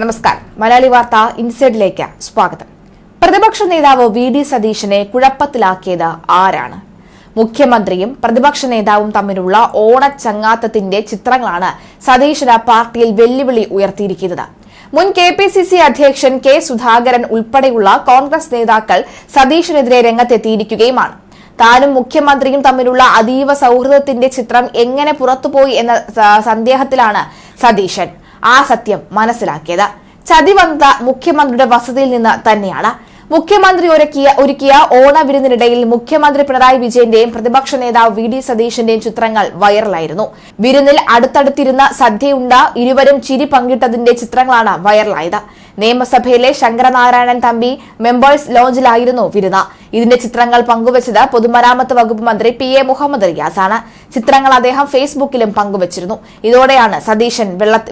നമസ്കാരം. മലയാളി വാർത്ത ഇൻസൈഡിലേക്ക് സ്വാഗതം. പ്രതിപക്ഷ നേതാവ് വി ഡി സതീശനെ കുഴപ്പത്തിലാക്കിയത് ആരാണ്? മുഖ്യമന്ത്രിയും പ്രതിപക്ഷ നേതാവും തമ്മിലുള്ള ഓണച്ചങ്ങാത്തത്തിന്റെ ചിത്രങ്ങളാണ് സതീശന് പാർട്ടിയിൽ വെല്ലുവിളി ഉയർത്തിയിരിക്കുന്നത്. മുൻ കെ പി സി സി അധ്യക്ഷൻ കെ സുധാകരൻ ഉൾപ്പെടെയുള്ള കോൺഗ്രസ് നേതാക്കൾ സതീശനെതിരെ രംഗത്തെത്തിയിരിക്കുകയുമാണ്. താനും മുഖ്യമന്ത്രിയും തമ്മിലുള്ള അതീവ സൗഹൃദത്തിന്റെ ചിത്രം എങ്ങനെ പുറത്തുപോയി എന്ന സന്ദേഹത്തിലാണ് സതീശൻ. ആ സത്യം മനസ്സിലാക്കിയത്. ചതിവന്ത മുഖ്യമന്ത്രിയുടെ വസതിയിൽ നിന്ന് തന്നെയാണ്. മുഖ്യമന്ത്രി ഒരുക്കിയ ഒരുക്കിയ ഓണവിരുന്നിനിടയിൽ മുഖ്യമന്ത്രി പിണറായി വിജയന്റെയും പ്രതിപക്ഷ നേതാവ് വി ഡി സതീശന്റെയും ചിത്രങ്ങൾ വൈറലായിരുന്നു. വിരുന്നിൽ അടുത്തടുത്തിരുന്ന സദ്യയുണ്ട ഇരുവരും ചിരി പങ്കിട്ടതിന്റെ ചിത്രങ്ങളാണ് വൈറലായത്. നിയമസഭയിലെ ശങ്കരനാരായണൻ തമ്പി മെമ്പേഴ്സ് ലോഞ്ചിലായിരുന്നു വിരുന്ന്. ഇതിന്റെ ചിത്രങ്ങൾ പങ്കുവച്ചത് പൊതുമരാമത്ത് വകുപ്പ് മന്ത്രി പി എ മുഹമ്മദ് റിയാസാണ്. ചിത്രങ്ങൾ അദ്ദേഹം ഫേസ്ബുക്കിലും പങ്കുവച്ചിരുന്നു. ഇതോടെയാണ് സതീശൻ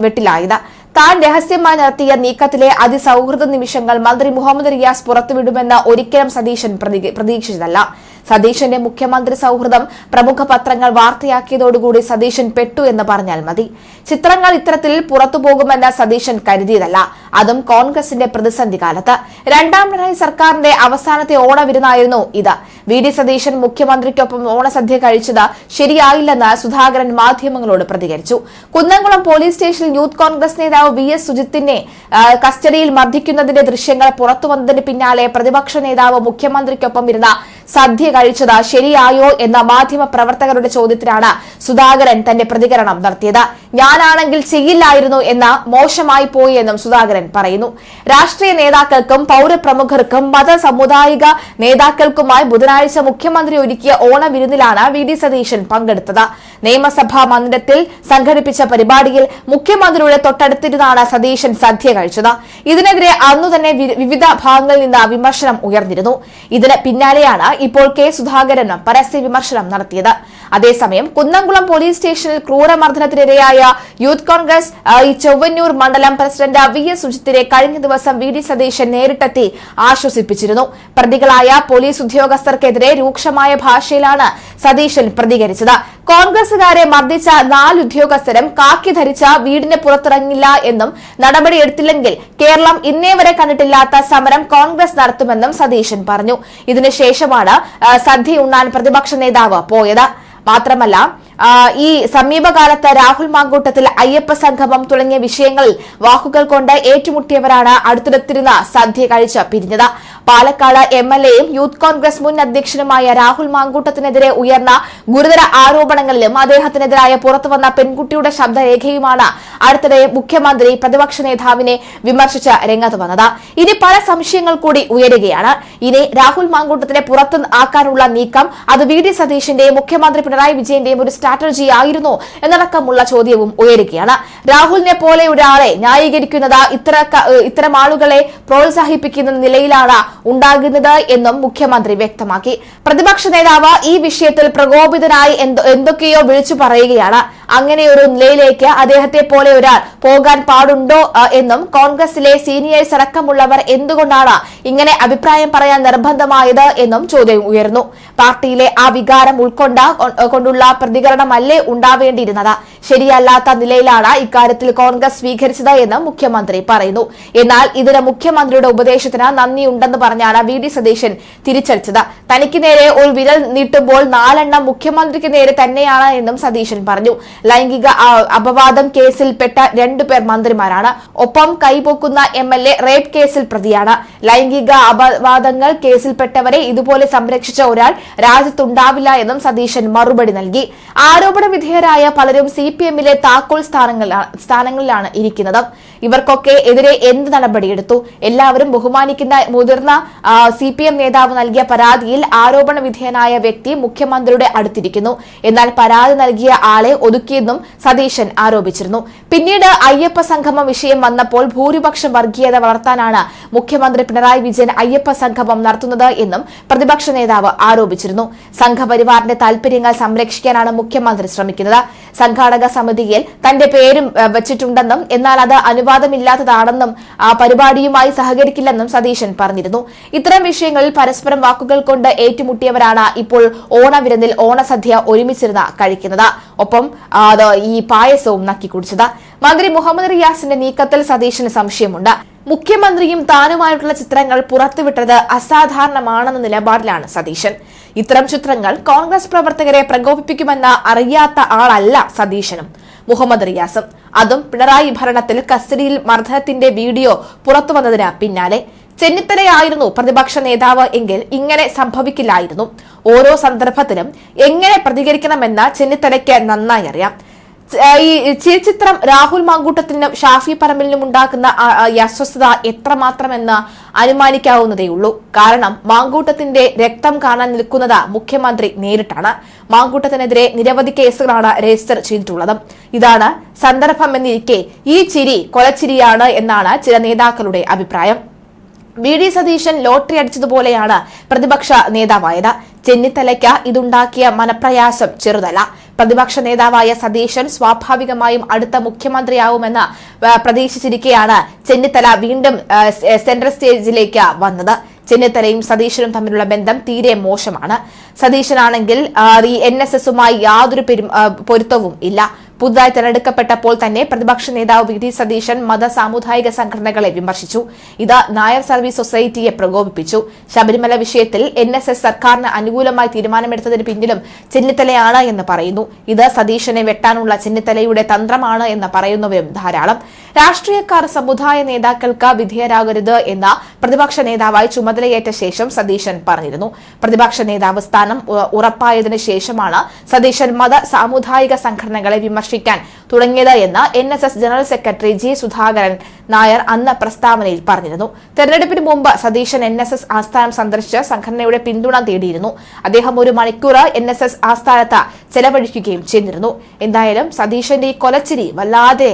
വെട്ടിലായത്. താൻ രഹസ്യമായി നടത്തിയ നീക്കത്തിലെ അതിസൗഹൃദ നിമിഷങ്ങൾ മന്ത്രി മുഹമ്മദ് റിയാസ് പുറത്തുവിടുമെന്ന് ഒരിക്കലും സതീശൻ പ്രതി- പ്രതീക്ഷിച്ചതല്ല. സതീശന്റെ മുഖ്യമന്ത്രി സൗഹൃദം പ്രമുഖ പത്രങ്ങൾ വാർത്തയാക്കിയതോടുകൂടി സതീശൻ പെട്ടു എന്ന് പറഞ്ഞാൽ മതി. ചിത്രങ്ങൾ ഇത്തരത്തിൽ പുറത്തു പോകുമെന്ന് സതീശൻ കരുതിയതല്ല. അതും കോൺഗ്രസിന്റെ പ്രതിസന്ധി കാലത്ത്. രണ്ടാം പിണറായി സർക്കാരിന്റെ അവസാനത്തെ ഓണവിരുന്നായിരുന്നു ഇത്. വി ഡി സതീശൻ മുഖ്യമന്ത്രിക്കൊപ്പം ഓണസദ്യ കഴിച്ചത് ശരിയായില്ലെന്ന് സുധാകരൻ മാധ്യമങ്ങളോട് പ്രതികരിച്ചു. കുന്നംകുളം പോലീസ് സ്റ്റേഷനിൽ യൂത്ത് കോൺഗ്രസ് നേതാവ് വി എസ് സുജിത്തിനെ കസ്റ്റഡിയിൽ മർദ്ദിക്കുന്നതിന്റെ ദൃശ്യങ്ങൾ പുറത്തുവന്നതിന് പിന്നാലെ പ്രതിപക്ഷ നേതാവ് മുഖ്യമന്ത്രിക്കൊപ്പം ഇരുന്ന സദ്യ കഴിച്ചത് ശരിയായോ എന്ന മാധ്യമ പ്രവർത്തകരുടെ ചോദ്യത്തിനാണ് സുധാകരൻ തന്റെ പ്രതികരണം നടത്തിയത്. ഞാനാണെങ്കിൽ ചെയ്യില്ലായിരുന്നു എന്ന മോശമായി പോയി എന്നും സുധാകരൻ പറയുന്നു. രാഷ്ട്രീയ നേതാക്കൾക്കും പൗരപ്രമുഖർക്കും മത സമുദായിക നേതാക്കൾക്കുമായി ബുധനാഴ്ച മുഖ്യമന്ത്രി ഒരുക്കിയ ഓണവിരുന്നിലാണ് വി ഡി സതീശൻ പങ്കെടുത്തത്. നിയമസഭാ മന്ദിരത്തിൽ സംഘടിപ്പിച്ച പരിപാടിയിൽ മുഖ്യമന്ത്രിയുടെ തൊട്ടടുത്തിരുന്നാണ് സതീശൻ സദ്യ കഴിച്ചത്. ഇതിനെതിരെ അന്നു തന്നെ വിവിധ ഭാഗങ്ങളിൽ നിന്ന് വിമർശനം ഉയർന്നിരുന്നു. ഇതിന് പിന്നാലെയാണ് ഇപ്പോൾ കെ സുധാകരൻ പരസ്യ വിമർശനം നടത്തിയത്. അതേസമയം കുന്നംകുളം പോലീസ് സ്റ്റേഷനിൽ ക്രൂരമർദ്ദനത്തിനിരയായ യൂത്ത് കോൺഗ്രസ് ചൊവ്വന്നൂർ മണ്ഡലം പ്രസിഡന്റ് വി എസ് സുജിത്തിനെ കഴിഞ്ഞ ദിവസം വി ഡി സതീശൻ നേരിട്ടെത്തി ആശ്വസിപ്പിച്ചിരുന്നു. പ്രതികളായ പോലീസ് ഉദ്യോഗസ്ഥർക്കെതിരെ രൂക്ഷമായ ഭാഷയിലാണ് സതീശൻ പ്രതികരിച്ചത്. കോൺഗ്രസുകാരെ മർദ്ദിച്ച നാല് ഉദ്യോഗസ്ഥരും കാക്കി ധരിച്ച വീടിന് പുറത്തിറങ്ങില്ല എന്നും നടപടിയെടുത്തില്ലെങ്കിൽ കേരളം ഇന്നേ വരെ കണ്ടിട്ടില്ലാത്ത സമരം കോൺഗ്രസ് നടത്തുമെന്നും സതീശൻ പറഞ്ഞു. ഇതിനുശേഷമാണ് സദ്യ ഉണ്ണാൻ പ്രതിപക്ഷ നേതാവ് പോയത്. മാത്രമല്ല ഈ സമീപകാലത്ത് രാഹുൽ മാങ്കൂട്ടത്തിൽ അയ്യപ്പ സംഗമം തുടങ്ങിയ വിഷയങ്ങളിൽ വാക്കുകൾ കൊണ്ട് ഏറ്റുമുട്ടിയവരാണ് അടുത്തിടത്തിരുന്ന സദ്യ കഴിച്ച് പിരിഞ്ഞത്. പാലക്കാട് എം എൽ എയും യൂത്ത് കോൺഗ്രസ് മുൻ അധ്യക്ഷനുമായ രാഹുൽ മാങ്കൂട്ടത്തിനെതിരെ ഉയർന്ന ഗുരുതര ആരോപണങ്ങളിലും അദ്ദേഹത്തിനെതിരായ പുറത്തുവന്ന പെൺകുട്ടിയുടെ ശബ്ദരേഖയുമാണ് അടുത്തിടെ മുഖ്യമന്ത്രി പ്രതിപക്ഷ നേതാവിനെ വിമർശിച്ച് രംഗത്ത് വന്നത്. ഇനി പല സംശയങ്ങൾ കൂടി ഉയരുകയാണ്. ഇനി രാഹുൽ മാങ്കൂട്ടത്തിനെ പുറത്ത് ആക്കാനുള്ള നീക്കം അത് വി ഡി സതീഷിന്റെയും മുഖ്യമന്ത്രി പിണറായി വിജയന്റെയും ഒരു സ്ട്രാറ്റജി ആയിരുന്നു എന്നടക്കമുള്ള ചോദ്യവും ഉയരുകയാണ്. രാഹുലിനെ പോലെ ഒരാളെ ന്യായീകരിക്കുന്നത് ഇത്ര ഇത്തരം ആളുകളെ പ്രോത്സാഹിപ്പിക്കുന്ന നിലയിലാണ് ഉണ്ടാകുന്നത് എന്നും മുഖ്യമന്ത്രി വ്യക്തമാക്കി. പ്രതിപക്ഷ നേതാവ് ഈ വിഷയത്തിൽ പ്രകോപിതനായി എന്തൊക്കെയോ വിളിച്ചു പറയുകയാണ്. അങ്ങനെ ഒരു നിലയിലേക്ക് അദ്ദേഹത്തെ പോലെ ഒരാൾ പോകാൻ പാടുണ്ടോ എന്നും കോൺഗ്രസിലെ സീനിയേഴ്സ് അടക്കമുള്ളവർ എന്തുകൊണ്ടാണ് ഇങ്ങനെ അഭിപ്രായം പറയാൻ നിർബന്ധമായത് എന്നും ചോദ്യം ഉയർന്നു. പാർട്ടിയിലെ ആ വികാരം ഉൾക്കൊണ്ട കൊണ്ടുള്ള പ്രതികരണമല്ലേ ഉണ്ടാവേണ്ടിയിരുന്നത്? ശരിയല്ലാത്ത നിലയിലാണ് ഇക്കാര്യത്തിൽ കോൺഗ്രസ് സ്വീകരിച്ചത് എന്ന് മുഖ്യമന്ത്രി പറയുന്നു. എന്നാൽ ഇതിന് മുഖ്യമന്ത്രിയുടെ ഉപദേശത്തിന് നന്ദിയുണ്ടെന്ന് പറഞ്ഞാണ് വി ഡി സതീശൻ തിരിച്ചടിച്ചത്. തനിക്ക് നേരെ ഒരു വിരൽ നീട്ടുമ്പോൾ നാലെണ്ണം മുഖ്യമന്ത്രിക്ക് നേരെ തന്നെയാണ് എന്നും സതീശൻ പറഞ്ഞു. ലൈംഗിക അപവാദം കേസിൽ പെട്ട രണ്ടുപേർ മന്ത്രിമാരാണ്. ഒപ്പം കൈപോക്കുന്ന എം എൽ എ റേപ്പ് കേസിൽ പ്രതിയാണ്. ലൈംഗിക അപവാദങ്ങൾ കേസിൽപ്പെട്ടവരെ ഇതുപോലെ സംരക്ഷിച്ച ഒരാൾ രാജ്യത്തുണ്ടാവില്ല എന്നും സതീശൻ മറുപടി നൽകി. ആരോപണ വിധേയരായ പലരും സി പി എമ്മിലെ താക്കോൽ സ്ഥാനങ്ങളിലാണ് സ്ഥാനങ്ങളിലാണ് ഇരിക്കുന്നത്. ഇവർക്കൊക്കെ എതിരെ എന്ത് നടപടിയെടുത്തു എല്ലാവരും ബഹുമാനിക്കുന്ന മുതിർന്ന സി പി എം നേതാവ് നൽകിയ പരാതിയിൽ ആരോപണ വിധേയനായ വ്യക്തി മുഖ്യമന്ത്രിയുടെ അടുത്തിരിക്കുന്നു. എന്നാൽ പരാതി നൽകിയ ആളെ ഒതുക്കിയെന്നും സതീശൻ ആരോപിച്ചിരുന്നു. പിന്നീട് അയ്യപ്പ സംഗമം വിഷയം വന്നപ്പോൾ ഭൂരിപക്ഷം വർഗീയത വളർത്താനാണ് മുഖ്യമന്ത്രി പിണറായി വിജയൻ അയ്യപ്പ സംഗമം നടത്തുന്നത് എന്നും പ്രതിപക്ഷ നേതാവ് ആരോപിച്ചിരുന്നു. സംഘപരിവാറിന്റെ താൽപര്യങ്ങൾ സംരക്ഷിക്കാനാണ് മുഖ്യമന്ത്രി ശ്രമിക്കുന്നത്. സംഘാടക സമിതിയിൽ തന്റെ പേരും വച്ചിട്ടുണ്ടെന്നും എന്നാൽ അത് അനുവാദമില്ലാത്തതാണെന്നും ആ പരിപാടിയുമായി സഹകരിക്കില്ലെന്നും സതീശൻ പറഞ്ഞിരുന്നു. ഇത്തരം വിഷയങ്ങളിൽ പരസ്പരം വാക്കുകൾ കൊണ്ട് ഏറ്റുമുട്ടിയവരാണ് ഇപ്പോൾ ഓണവിരുന്നിൽ ഓണസദ്യ ഒരുമിച്ചിരുന്ന കഴിക്കുന്നത്. ഒപ്പം ഈ പായസവും നക്കി കുടിച്ചത്. മന്ത്രി മുഹമ്മദ് റിയാസിന്റെ നീക്കത്തിൽ സതീശന് സംശയമുണ്ട്. മുഖ്യമന്ത്രിയും താനുമായിട്ടുള്ള ചിത്രങ്ങൾ പുറത്തുവിട്ടത് അസാധാരണമാണെന്ന നിലപാടിലാണ് സതീശൻ. ഇത്തരം ചിത്രങ്ങൾ കോൺഗ്രസ് പ്രവർത്തകരെ പ്രകോപിപ്പിക്കുമെന്ന് അറിയാത്ത ആളല്ല സതീശനും മുഹമ്മദ് റിയാസും. അതും പിണറായി ഭരണത്തിൽ കസ്റ്റഡിയിൽ മർദ്ദനത്തിന്റെ വീഡിയോ പുറത്തുവന്നതിന് പിന്നാലെ. ചെന്നിത്തലയായിരുന്നു പ്രതിപക്ഷ നേതാവ് എങ്കിൽ ഇങ്ങനെ സംഭവിക്കില്ലായിരുന്നു. ഓരോ സന്ദർഭത്തിലും എങ്ങനെ പ്രതികരിക്കണമെന്ന് ചെന്നിത്തലയ്ക്ക് നന്നായി അറിയാം. ഈ ചിത്രം രാഹുൽ മാങ്കൂട്ടത്തിനും ഷാഫി പറമ്പിലിനും ഉണ്ടാക്കുന്ന ഈ അസ്വസ്ഥത എത്രമാത്രമെന്ന് അനുമാനിക്കാവുന്നതേയുള്ളൂ. കാരണം മാങ്കൂട്ടത്തിന്റെ രക്തം കാണാൻ നിൽക്കുന്നത് മുഖ്യമന്ത്രി നേരിട്ടാണ്. മാങ്കൂട്ടത്തിനെതിരെ നിരവധി കേസുകളാണ് രജിസ്റ്റർ ചെയ്തിട്ടുള്ളത്. ഇതാണ് സന്ദർഭം സന്ദർഭമെന്നിരിക്കെ ഈ ചിരി കൊലച്ചിരിയാണ് എന്നാണ് ചില നേതാക്കളുടെ അഭിപ്രായം. വി ഡി സതീശൻ ലോട്ടറി അടിച്ചതുപോലെയാണ് പ്രതിപക്ഷ നേതാവായത്. ചെന്നിത്തലയ്ക്ക് ഇതുണ്ടാക്കിയ മനപ്രയാസം ചെറുതല്ല. പ്രതിപക്ഷ നേതാവായ സതീശൻ സ്വാഭാവികമായും അടുത്ത മുഖ്യമന്ത്രിയാവുമെന്ന് പ്രതീക്ഷിച്ചിരിക്കെയാണ് ചെന്നിത്തല വീണ്ടും സെൻട്രൽ സ്റ്റേജിലേക്ക് വന്നത്. ചെന്നിത്തലയും സതീശനും തമ്മിലുള്ള ബന്ധം തീരെ മോശമാണ്. സതീശനാണെങ്കിൽ ഈ എൻ എസ് എസുമായി യാതൊരു പൊരുത്തവും ഇല്ല. പുതുതായി തെരഞ്ഞെടുക്കപ്പെട്ടപ്പോൾ തന്നെ പ്രതിപക്ഷ നേതാവ് വി ഡി സതീശൻ മത സാമുദായിക സംഘടനകളെ വിമർശിച്ചു. ഇത് നായർ സർവീസ് സൊസൈറ്റിയെ പ്രകോപിപ്പിച്ചു. ശബരിമല വിഷയത്തിൽ എൻ എസ് എസ് സർക്കാരിന് അനുകൂലമായി തീരുമാനമെടുത്തതിന് പിന്നിലും ചെന്നിത്തലയാണ് എന്ന് പറയുന്നു. ഇത് സതീശനെ വെട്ടാനുള്ള ചെന്നിത്തലയുടെ തന്ത്രമാണ് എന്ന് പറയുന്നവരും ധാരാളം. രാഷ്ട്രീയക്കാർ സമുദായ നേതാക്കൾക്ക് വിധേയരാകരുത് എന്ന പ്രതിപക്ഷ നേതാവായി ചുമതലയേറ്റ ശേഷം സതീശൻ പറഞ്ഞിരുന്നു. പ്രതിപക്ഷ നേതാവ് സ്ഥാനം ഉറപ്പായതിനു ശേഷമാണ് സതീശൻ മത സാമുദായിക സംഘടനകളെ വിമർശിക്കാൻ തുടങ്ങിയത് എന്ന് N S S general secretary G Sudhakaran Nair അന്ന് പ്രസ്താവനയിൽ പറഞ്ഞിരുന്നു. തെരഞ്ഞെടുപ്പിന് മുമ്പ് സതീശൻ എൻ എസ് എസ് ആസ്ഥാനം സന്ദർശിച്ച് സംഘടനയുടെ പിന്തുണ തേടിയിരുന്നു. അദ്ദേഹം ഒരു മണിക്കൂർ എൻ എസ് എസ് ആസ്ഥാനത്ത് ചെലവഴിക്കുകയും ചെയ്തിരുന്നു. എന്തായാലും സതീശന്റെ ഈ കൊലച്ചിരി വല്ലാതെ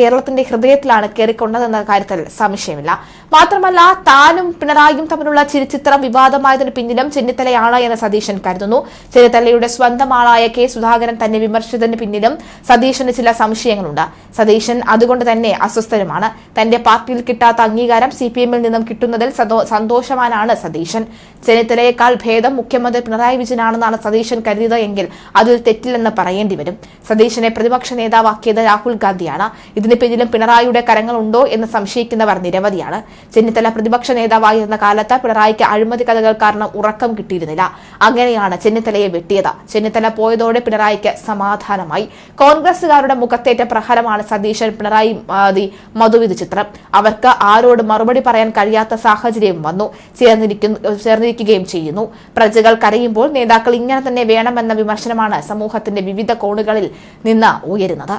കേരളത്തിന്റെ ഹൃദയത്തിലാണ് കയറിക്കൊണ്ടതെന്ന കാര്യത്തിൽ സംശയമില്ല. മാത്രമല്ല താനും പിണറായിയും തമ്മിലുള്ള ചിരിച്ചിത്രം വിവാദമായതിനു പിന്നിലും ചെന്നിത്തലയാണ് എന്ന് സതീശൻ കരുതുന്നു. ചെന്നിത്തലയുടെ സ്വന്തം ആളായ കെ സുധാകരൻ തന്നെ വിമർശിച്ചതിന് പിന്നിലും സതീശന് ചില സംശയങ്ങളുണ്ട്. സതീശൻ അതുകൊണ്ട് തന്നെ അസ്വസ്ഥരുമാണ്. തന്റെ പാർട്ടിയിൽ കിട്ടാത്ത അംഗീകാരം സി പി എമ്മിൽ നിന്നും കിട്ടുന്നതിൽ സന്തോ- സന്തോഷവാനാണ് സതീശൻ. ചെന്നിത്തലയേക്കാൾ ഭേദം മുഖ്യമന്ത്രി പിണറായി വിജയനാണെന്നാണ് സതീശൻ കരുതിയത് എങ്കിൽ അതിൽ തെറ്റില്ലെന്ന് പറയേണ്ടി വരും. സതീശനെ പ്രതിപക്ഷ നേതാവാക്കിയത് രാഹുൽ ഗാന്ധിയാണ്. ഇതിന് പിന്നിലും പിണറായിയുടെ കരങ്ങളുണ്ടോ എന്ന് സംശയിക്കുന്നവർ നിരവധിയാണ്. ചെന്നിത്തല പ്രതിപക്ഷ നേതാവായിരുന്ന കാലത്ത് പിണറായിക്ക് അഴിമതി കഥകൾ കാരണം ഉറക്കം കിട്ടിയിരുന്നില്ല. അങ്ങനെയാണ് ചെന്നിത്തലയെ വെട്ടിയത്. ചെന്നിത്തല പോയതോടെ പിണറായിക്ക് സമാധാനമായി. കോൺഗ്രസുകാരുടെ മുഖത്തേറ്റ പ്രഹരമാണ് സതീശൻ പിണറായി മാതി മധുവിധ ചിത്രം. അവർക്ക് ആരോട് മറുപടി പറയാൻ കഴിയാത്ത സാഹചര്യം വന്നു. ചേർന്നിരിക്കുന്നു ചേർന്നിരിക്കുകയും ചെയ്യുന്നു. പ്രജകൾ കരയുമ്പോൾ നേതാക്കൾ ഇങ്ങനെ തന്നെ വേണമെന്ന വിമർശനമാണ് സമൂഹത്തിന്റെ വിവിധ കോണുകളിൽ നിന്ന് ഉയരുന്നത്.